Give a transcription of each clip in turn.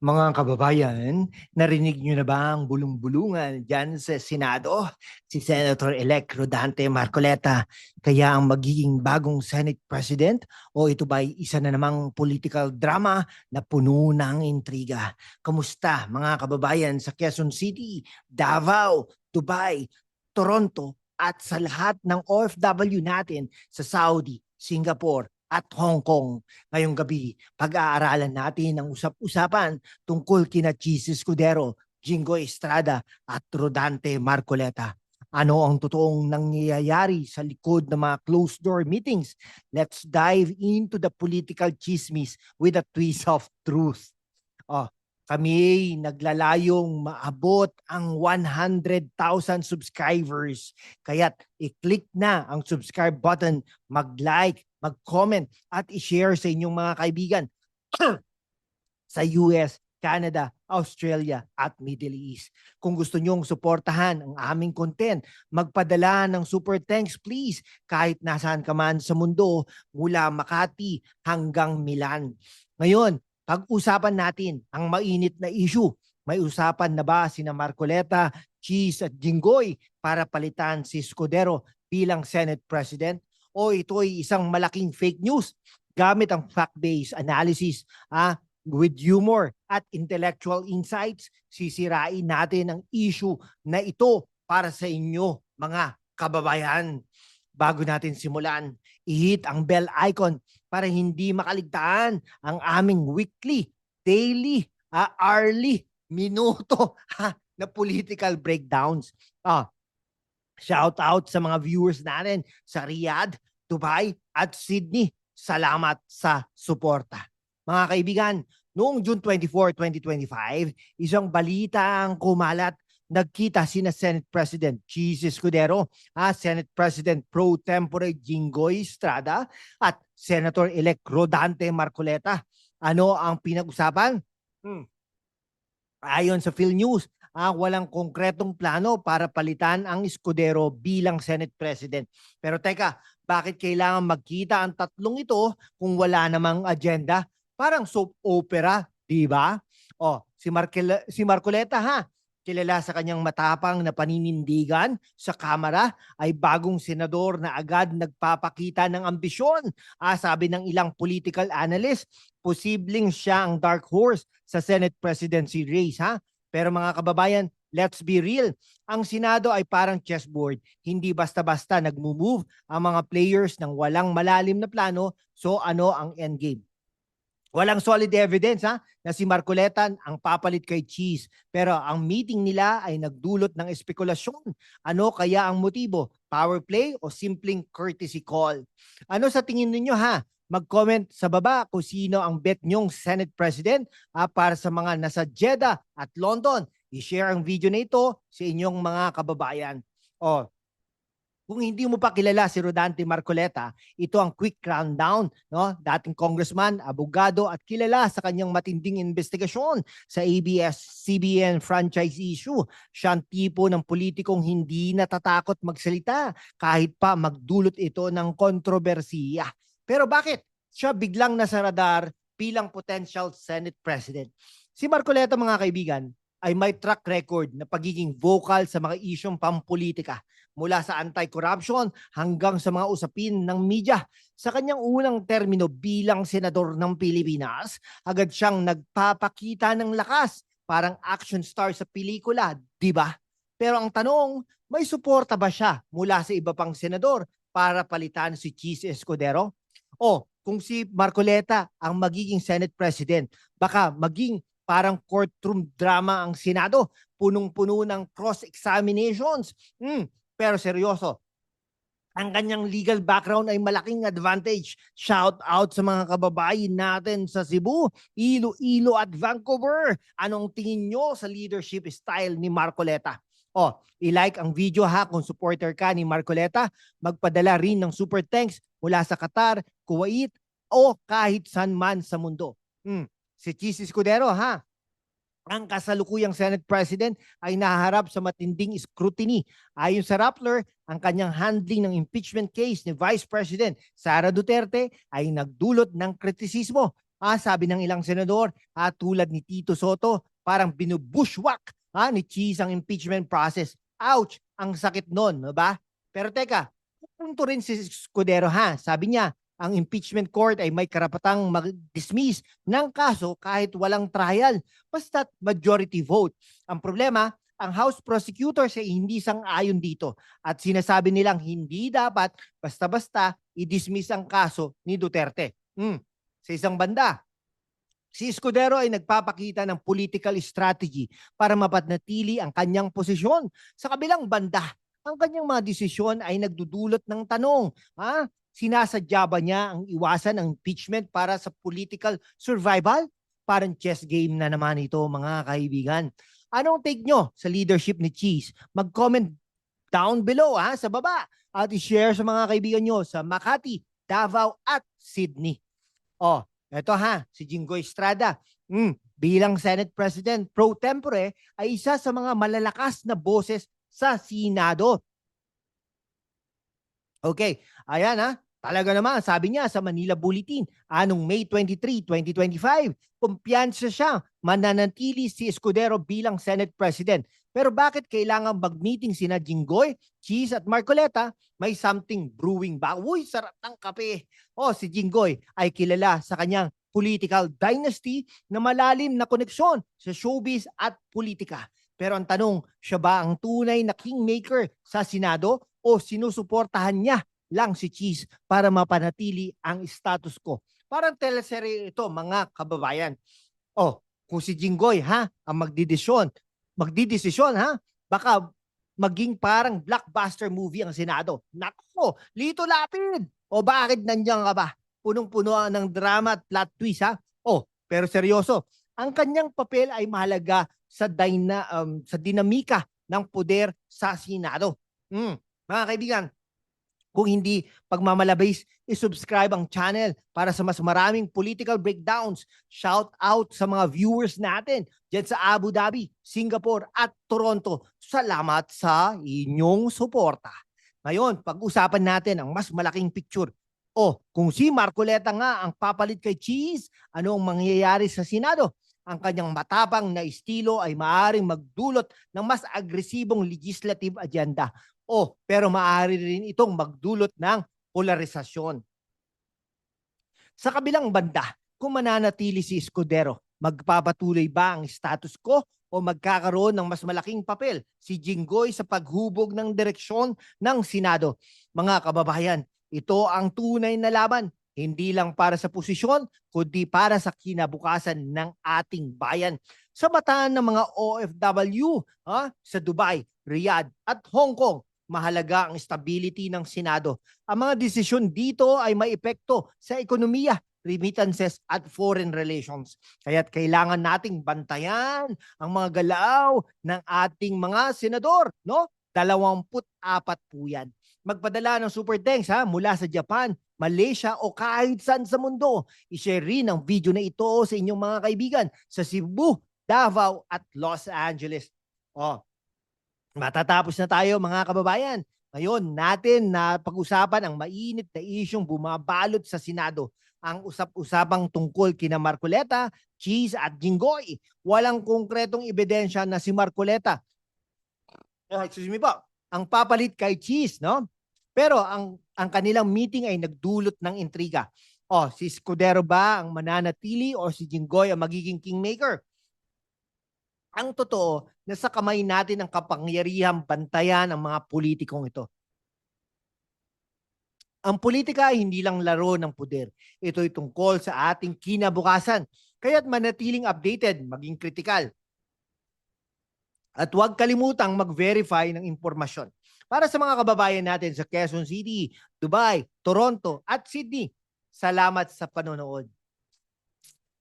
Mga kababayan, narinig niyo na ba ang bulong-bulungan dyan sa Senado? Si Senator-elect Rodante Marcoleta kaya ang magiging bagong Senate President? O ito ba ay isa na namang political drama na puno ng intriga? Kamusta mga kababayan sa Quezon City, Davao, Dubai, Toronto at sa lahat ng OFW natin sa Saudi, Singapore at Hong Kong? Ngayong gabi, pag-aaralan natin ang usap-usapan tungkol kina Cheese Escudero, Jingo Estrada at Rodante Marcoleta. Ano ang totoong nangyayari sa likod ng mga closed-door meetings? Let's dive into the political chismis with a twist of truth. Oh, kami naglalayong maabot ang 100,000 subscribers. Kaya't i-click na ang subscribe button, mag-like, mag-comment at i-share sa inyong mga kaibigan sa US, Canada, Australia at Middle East. Kung gusto nyong suportahan ang aming content, magpadala ng super thanks please kahit nasaan ka man sa mundo mula Makati hanggang Milan. Ngayon, pag-usapan natin ang mainit na issue. May usapan na ba sina Marcoleta, Cheese at Jinggoy para palitan si Scudero bilang Senate President? O ito ay isang malaking fake news gamit ang fact-based analysis ah, with humor at intellectual insights, sisirain natin ang issue na ito para sa inyo mga kababayan. Bago natin simulan, i-hit ang bell icon para hindi makaligtaan ang aming weekly, daily, ah, hourly, minuto ha, na political breakdowns. Ah, shout out sa mga viewers natin sa Riyadh, Dubai at Sydney. Salamat sa suporta. Mga kaibigan, noong June 24, 2025, isang balita ang kumalat nagkita sina Senate President Cheese Escudero, ah, Senate President Pro Tempore Jinggoy Estrada at Senator-elect Rodante Marcoleta. Ano ang pinag-usapan? Hmm. Ayon sa PhilNews, ah, walang konkretong plano para palitan ang Escudero bilang Senate President. Pero teka, bakit kailangan magkita ang tatlong ito kung wala namang agenda? Parang soap opera, di ba? Oh, si Markel si Marcoleta ha, kilala sa kanyang matapang na paninindigan sa Kamara ay bagong senador na agad nagpapakita ng ambisyon. Ah, sabi ng ilang political analyst, posibleng siya ang dark horse sa Senate presidency race ha. Pero mga kababayan, let's be real. Ang Senado ay parang chessboard. Hindi basta-basta nagmo-move ang mga players ng walang malalim na plano. So ano ang endgame? Walang solid evidence ha na si Marcoleta ang papalit kay Cheese. Pero ang meeting nila ay nagdulot ng espekulasyon. Ano kaya ang motibo? Power play o simpleng courtesy call? Ano sa tingin ninyo ha? Mag-comment sa baba kung sino ang bet nyong Senate President ah, para sa mga nasa Jeddah at London. I-share ang video na ito sa inyong mga kababayan. O, kung hindi mo pa kilala si Rodante Marcoleta, ito ang quick rundown, no? Dating congressman, abogado at kilala sa kanyang matinding investigasyon sa ABS-CBN franchise issue. Siya ang tipo ng politikong hindi natatakot magsalita kahit pa magdulot ito ng kontrobersiya. Pero bakit siya biglang nasa radar bilang potential Senate President? Si Marcoleta mga kaibigan, ay may track record na pagiging vocal sa mga isyong pampolitika mula sa anti-corruption hanggang sa mga usapin ng media. Sa kanyang unang termino bilang senador ng Pilipinas, agad siyang nagpapakita ng lakas, parang action star sa pelikula, di ba? Pero ang tanong, may suporta ba siya mula sa iba pang senador para palitan si Cheese Escudero? O kung si Marcoleta ang magiging Senate President, baka maging parang courtroom drama ang Senado, punong-puno ng cross-examinations. Hmm, pero seryoso, ang kanyang legal background ay malaking advantage. Shout out sa mga kababayan natin sa Cebu, Iloilo at Vancouver. Anong tingin nyo sa leadership style ni Marcoleta? O, i-like ang video ha kung supporter ka ni Marcoleta. Magpadala rin ng super thanks mula sa Qatar, Kuwait o kahit saan man sa mundo. Hmm, si Cheese Escudero ha. Ang kasalukuyang Senate President ay naharap sa matinding scrutiny. Ayon sa Rappler, ang kanyang handling ng impeachment case ni Vice President Sara Duterte ay nagdulot ng kritisismo. Ah, sabi ng ilang senador, ah, tulad ni Tito Soto, parang binubushwhack ah, ni Cheese ang impeachment process. Ouch! Ang sakit nun, ba? Pero teka, punto rin si Scudero ha. Sabi niya, ang impeachment court ay may karapatang mag-dismiss ng kaso kahit walang trial, basta't majority vote. Ang problema, ang House prosecutors ay hindi sang-ayon dito at sinasabi nilang hindi dapat basta-basta i-dismiss ang kaso ni Duterte. Hmm. Sa isang banda, si Escudero ay nagpapakita ng political strategy para mapanatili ang kanyang posisyon. Sa kabilang banda, ang kanyang mga desisyon ay nagdudulot ng tanong, ha? Sinasadya ba niya ang iwasan ang impeachment para sa political survival? Parang chess game na naman ito mga kaibigan. Anong take nyo sa leadership ni Cheese? Mag-comment down below ha, sa baba at i-share sa mga kaibigan nyo sa Makati, Davao at Sydney. Oh, eto ha, si Jinggoy Estrada. Mm, bilang Senate President pro tempore ay isa sa mga malalakas na boses sa Senado. Okay, ayan ha. Talaga naman, sabi niya sa Manila Bulletin, anong May 23, 2025, kumpiyansa siya mananatili si Escudero bilang Senate President. Pero bakit kailangan mag-meeting sina Jinggoy, Cheese at Marcoleta? May something brewing ba? Uy, sarap ng kape. O, si Jinggoy ay kilala sa kanyang political dynasty na malalim na koneksyon sa showbiz at politika. Pero ang tanong, siya ba ang tunay na kingmaker sa Senado o sinusuportahan niya lang si Cheese para mapanatili ang status quo. Parang teleserye ito mga kababayan. Oh, kung si Jinggoy ha, ang magdidesisyon, magdidesisyon ha, baka maging parang blockbuster movie ang Senado. Nako, Lito Lapid! O bakit nandiyan ka ba? Punong-puno ng drama at plot twist ha? Oh, pero seryoso, ang kanyang papel ay mahalaga sa dyna, um, sa dinamika ng poder sa Senado. Mm, mga kaibigan, kung hindi pagmamalabis, i-subscribe ang channel para sa mas maraming political breakdowns. Shout out sa mga viewers natin dyan sa Abu Dhabi, Singapore at Toronto. Salamat sa inyong suporta. Ngayon, pag-usapan natin ang mas malaking picture. O, kung si Marcoleta nga ang papalit kay Cheese, ano ang mangyayari sa Senado? Ang kanyang matapang na estilo ay maaring magdulot ng mas agresibong legislative agenda o pero maaari rin itong magdulot ng polarisasyon. Sa kabilang banda, kung mananatili si Escudero, magpapatuloy ba ang status quo o magkakaroon ng mas malaking papel si Jinggoy sa paghubog ng direksyon ng Senado? Mga kababayan, ito ang tunay na laban hindi lang para sa posisyon, kundi para sa kinabukasan ng ating bayan. Sa mata ng mga OFW ha, sa Dubai, Riyadh at Hong Kong, mahalaga ang stability ng Senado. Ang mga desisyon dito ay may epekto sa ekonomiya, remittances at foreign relations. Kaya't kailangan nating bantayan ang mga galaw ng ating mga senador, no? 24 po yan. Magpadala ng super thanks ha mula sa Japan, Malaysia o kahit saan sa mundo. I-share rin ang video na ito sa inyong mga kaibigan sa Cebu, Davao at Los Angeles. Oh, Matatapos na tayo mga kababayan. Ngayon natin na pag-usapan ang mainit na isyong bumabalot sa Senado. Ang usap-usapang tungkol kina Marcoleta, Cheese at Jinggoy. Walang konkretong ebidensya na si Marcoleta. Oh, excuse me po. Ang papalit kay Cheese, no? Pero ang ang kanilang meeting ay nagdulot ng intriga. Oh, si Scudero ba ang mananatili o si Jinggoy ang magiging kingmaker? Ang totoo, nasa kamay natin ang kapangyarihang bantayan ang mga politikong ito. Ang politika ay hindi lang laro ng puder. Ito ay tungkol sa ating kinabukasan. Kaya't manatiling updated, maging kritikal. At huwag kalimutang mag-verify ng impormasyon. Para sa mga kababayan natin sa Quezon City, Dubai, Toronto at Sydney, salamat sa panonood.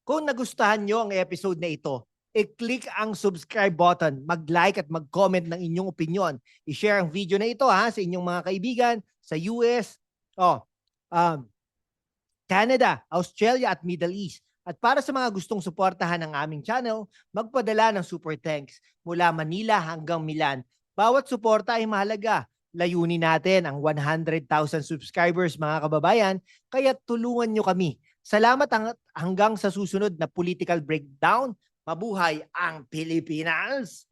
Kung nagustuhan nyo ang episode na ito, i-click ang subscribe button, mag-like at mag-comment ng inyong opinion. I-share ang video na ito ha sa inyong mga kaibigan sa US, oh, um, Canada, Australia at Middle East. At para sa mga gustong suportahan ng aming channel, magpadala ng super thanks mula Manila hanggang Milan. Bawat suporta ay mahalaga. Layunin natin ang 100,000 subscribers mga kababayan, kaya tulungan nyo kami Salamat hang- hanggang sa susunod na political breakdown. Mabuhay ang Pilipinas!